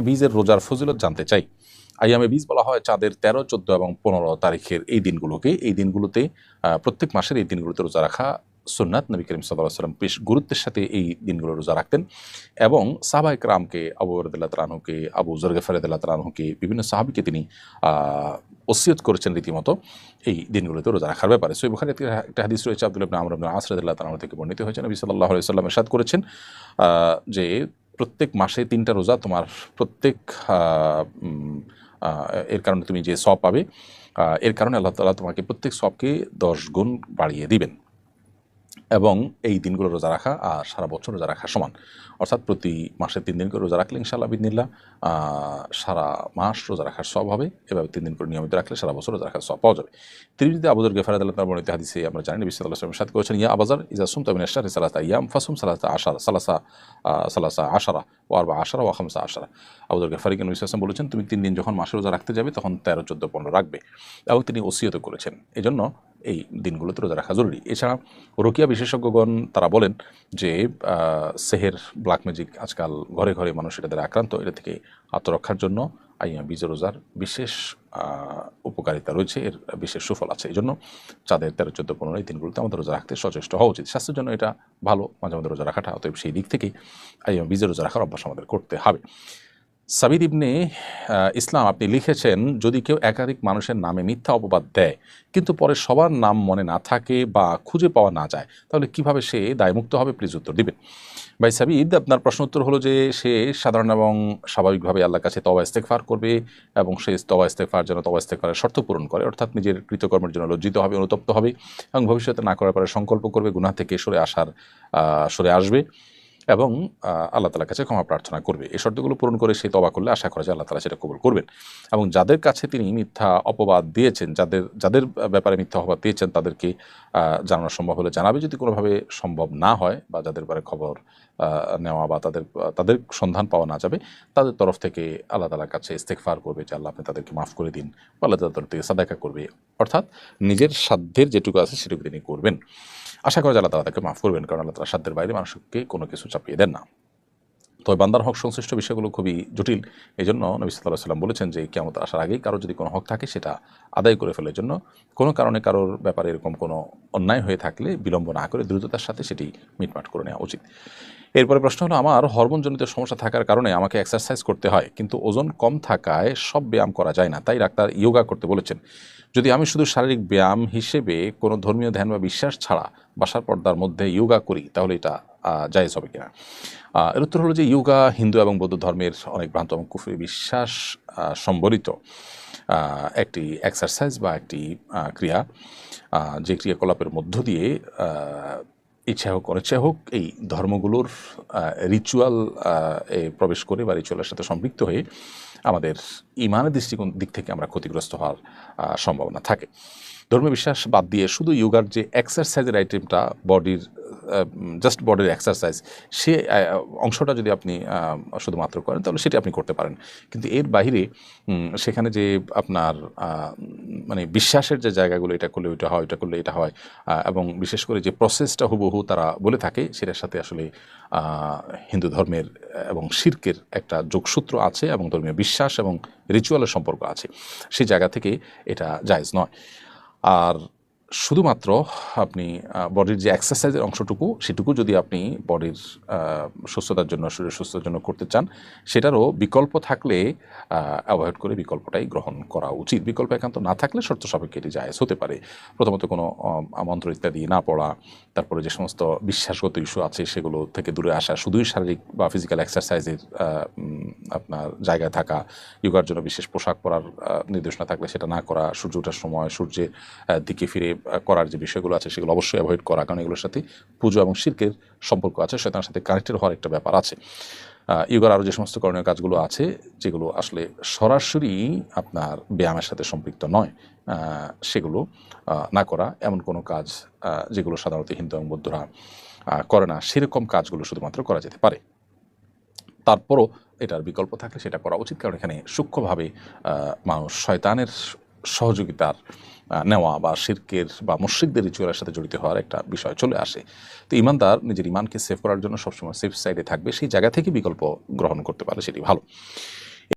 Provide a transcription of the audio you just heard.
বীজের রোজার ফজিলত জানতে চাই। আইয়ামে বীজ বলা হয় চাঁদের তেরো, চোদ্দ এবং পনেরো তারিখের এই দিনগুলোকে। এই দিনগুলোতে প্রত্যেক মাসের এই দিনগুলোতে রোজা রাখা সুন্নাত। নবী করিম সাল্লাহ সাল্লাম বেশ গুরুত্বের সাথে এই দিনগুলো রোজা রাখতেন। এবং সাহাবাই রামকে আবু রদুল্লাহ তালাহুকে আবু জরগে ফেরদুল্লাহ তালাহুকে বিভিন্ন সাহাবিকে তিনি ওসিয়ত করেছেন রীতিমতো এই দিনগুলোতে রোজা রাখার ব্যাপারে। সৈব খালি একটা হাদিস রয়েছে, আব্দুল আমর আসরদুল্লাহ তালাহ থেকে বর্ণিত হয়েছে। নবী সাল্লাহ সাল্লাম এরশাদ করেছেন যে প্রত্যেক মাসে তিনটা রোজা তোমার প্রত্যেক এর কারণে তুমি যে সব পাবে এর কারণে আল্লাহ তালা তোমাকে প্রত্যেক সবকে দশ গুণ বাড়িয়ে দিবেন। এবং এই দিনগুলো রোজা রাখা আর সারা বছর রোজা রাখা সমান। অর্থাৎ প্রতি মাসে তিন দিন করে রোজা রাখলে ইনশাল্লাহ বিদিনিল্লা সারা মাস রোজা রাখার সব হবে। এভাবে তিন দিন করে নিয়মিত রাখলে সারা বছর রোজা রাখার সব পাওয়া যাবে। যদি আবুদুর গেফার আদালত বর্ণিত হাদিসে আমরা জানি, নবী সাল্লাহ সাথে করেছেন, ইয়া আবাজার ইজা সুম তামিন আশার সালাতা ইয়াম ফাসুম সালাতা আশার, সালাসা সালাসা আশারা ও আর বা আশারা ও খামসা আশারা। আবুদুর গেফারিকে কেন সাল্লাম বলেছেন, তুমি তিন দিন যখন মাসে রোজা রাখতে যাবে, তখন তেরো, চোদ্দ, পনেরো রাখবে। এবং তিনি ওসিয়ত করেছেন। এই জন্য এই দিনগুলোতে রোজা রাখা জরুরি। এছাড়া রোকিয়া বিশেষজ্ঞগণ তারা বলেন যে সেহের, ব্ল্যাক ম্যাজিক আজকাল ঘরে ঘরে মানুষ এটা দ্বারা আক্রান্ত, এটা থেকে আত্মরক্ষার জন্য আইয়া বীজ রোজার বিশেষ উপকারিতা রয়েছে, এর বিশেষ সুফল আছে। এই জন্য চাঁদের তেরো, চোদ্দ, পনেরো এই দিনগুলোতে আমাদের রোজা রাখতে সচেষ্ট হওয়া উচিত। স্বাস্থ্যের জন্য এটা ভালো, মাঝে মাঝে রোজা রাখাটা, অতএব সেই দিক থেকেই আইয়া বীজের রোজা রাখার অভ্যাস আমাদের করতে হবে। সাবির ইবনে ইসলাম আপনি লিখেছেন, যদি কেউ একাধিক মানুষের নামে মিথ্যা অপবাদ দেয়, কিন্তু পরে সবার নাম মনে না থাকে বা খুঁজে পাওয়া না যায়, তাহলে কীভাবে সে দায়মুক্ত হবে? প্লিজ উত্তর দিবেন। ভাই সাবিদ আপনার প্রশ্ন উত্তর হলো যে, সে সাধারণ এবং স্বাভাবিকভাবে আল্লাহর কাছে তবা ইস্তেকফার করবে এবং সে তবা ইস্তেকফার যেন তবা ইস্তেকফারের শর্ত পূরণ করে, অর্থাৎ নিজের কৃতকর্মের জন্য লজ্জিত হবে, অনুতপ্ত হবে এবং ভবিষ্যতে না করার পরে সংকল্প করবে, গুনাহ থেকে সরে আসার সরে আসবে। এবং আল্লাহ তালার কাছে ক্ষমা প্রার্থনা করবে। এই শর্তগুলো পূরণ করে সেই তবা করলে আশা করা যায় আল্লাহ তালা সেটা কবুল করবেন। এবং যাদের কাছে তিনি মিথ্যা অপবাদ দিয়েছেন, যাদের যাদের ব্যাপারে মিথ্যা অপবাদ দিয়েছেন, তাদেরকে জানানো সম্ভব হলে জানাবে। যদি কোনোভাবে সম্ভব না হয় বা যাদের ব্যাপারে খবর নেওয়া বা তাদের তাদের সন্ধান পাওয়া না যাবে, তাদের তরফ থেকে আল্লাহ তালার কাছে ইস্তেকফার করবে যে আল্লাহ আপনি তাদেরকে মাফ করে দিন বা আল্লাহ তাদের তরফ থেকে সাদাকা করবে। অর্থাৎ নিজের সাধ্যের যেটুকু আছে সেটুকু তিনি করবেন। আশা করা যায় আল্লাহ তালা তাকে মাফ করবেন, কারণ আল্লাহ তালা সাধ্যের বাইরে মানুষকে কোনো কিছু চাপিয়ে দেন না। তবে বান্দার হক সংশ্লিষ্ট বিষয়গুলো খুবই জটিল। এই জন্য নবী সাল্লাহ সাল্লাম বলেছেন যে কেমন আসার আগেই কারও যদি কোনো হক থাকে, সেটা আদায় করে ফেলার জন্য কোনো কারণে কারোর ব্যাপারে এরকম কোনো অন্যায় হয়ে থাকলে বিলম্ব না করে দ্রুততার সাথে সেটি মিটমাট করে নেওয়া উচিত। এরপরে প্রশ্ন হলো, আমার হরমোনজনিত সমস্যা থাকার কারণে আমাকে এক্সারসাইজ করতে হয়, কিন্তু ওজন কম থাকায় সব ব্যায়াম করা যায় না, তাই ডাক্তার ইয়োগা করতে বলেছেন। যদি আমি শুধু শারীরিক ব্যায়াম হিসেবে কোনো ধর্মীয় ধ্যান বা বিশ্বাস ছাড়া বাসার পর্দার মধ্যে ইয়োগা করি, তাহলে এটা জায়েজ হবে কিনা। এর উত্তর হলো যে ইয়োগা হিন্দু এবং বৌদ্ধ ধর্মের অনেক ভ্রান্ত এবং কুফরি বিশ্বাস সম্বলিত একটি এক্সারসাইজ বা একটি ক্রিয়া যে ক্রিয়াকলাপের মধ্য দিয়ে ইচ্ছা হোক, অনিচ্ছা হোক, এই ধর্মগুলোর রিচুয়াল প্রবেশ করে বা রিচুয়ালের সাথে সম্পৃক্ত হয়ে আমাদের ইমানের দৃষ্টিকোণ দিক থেকে আমরা ক্ষতিগ্রস্ত হওয়ার সম্ভাবনা থাকে। ধর্মীয় বিশ্বাস বাদ দিয়ে শুধু ইয়োগার যে এক্সারসাইজের আইটেমটা বডির জাস্ট বডির এক্সারসাইজ সে অংশটা যদি আপনি শুধুমাত্র করেন তাহলে সেটি আপনি করতে পারেন। কিন্তু এর উম, সেখানে যে আপনার মানে বিশ্বাসের যে জায়গাগুলো এটা করলে ওইটা হয় ওইটা করলে এটা হয় এবং বিশেষ করে যে প্রসেসটা হুবহু তারা বলে থাকে সেটার সাথে আসলে হিন্দু ধর্মের এবং শির্কের একটা যোগসূত্র আছে এবং ধর্মীয় বিশ্বাস এবং রিচুয়ালের সম্পর্ক আছে। সেই জায়গা থেকে এটা জায়জ নয়। আর শুধুমাত্র আপনি বডির যে এক্সারসাইজের অংশটুকু, সেটুকু যদি আপনি বডির সুস্থতার জন্য শরীর সুস্থতার জন্য করতে চান, সেটারও বিকল্প থাকলে অ্যাভয়েড করে বিকল্পটাই গ্রহণ করা উচিত। বিকল্প একান্ত না থাকলে শর্ত সাপেক্ষে এটি জায়েজ হতে পারে। প্রথমত কোনো মন্ত্র ইত্যাদি না পড়া, তারপরে যে সমস্ত বিশ্বাসগত ইস্যু আছে, সেগুলো থেকে দূরে আসা, শুধুই শারীরিক বা ফিজিক্যাল এক্সারসাইজের আপনার জায়গায় থাকা যোগার জন্য বিশেষ পোশাক পরার নির্দেশনা থাকলে সেটা না করা, সূর্য ওঠার সময় সূর্যের দিকে ফিরে করার যে বিষয়গুলো আছে সেগুলো অবশ্যই অ্যাভয়েড করা। কারণ এগুলোর সাথে পুজো এবং শিল্পের সম্পর্ক আছে সেটার সাথে কানেক্টেড হওয়ার একটা ব্যাপার আছে। ইয়োগার আরও যে সমস্ত করণীয় কাজগুলো আছে, যেগুলো আসলে সরাসরি আপনার ব্যায়ামের সাথে সম্পৃক্ত নয় সেগুলো না করা এমন কোনো কাজ যেগুলো সাধারণত হিন্দু এবং বৌদ্ধরা করে না। সেরকম কাজগুলো শুধুমাত্র করা যেতে পারে। তারপরও এটার বিকল্প থাকলে সেটা করা উচিত। কারণ এখানে সূক্ষ্মভাবে মানুষ শয়তানের সহযোগিতার নেওয়া বা শিরকের বা মুশ্রিকদের রিচুয়ালের সাথে জড়িত হওয়ার একটা বিষয় চলে আসে। তো ইমানদার নিজের ইমানকে সেভ করার জন্য সবসময় সেফ সাইডে থাকবে, সেই জায়গা থেকে বিকল্প গ্রহণ করতে পারে সেটি ভালো।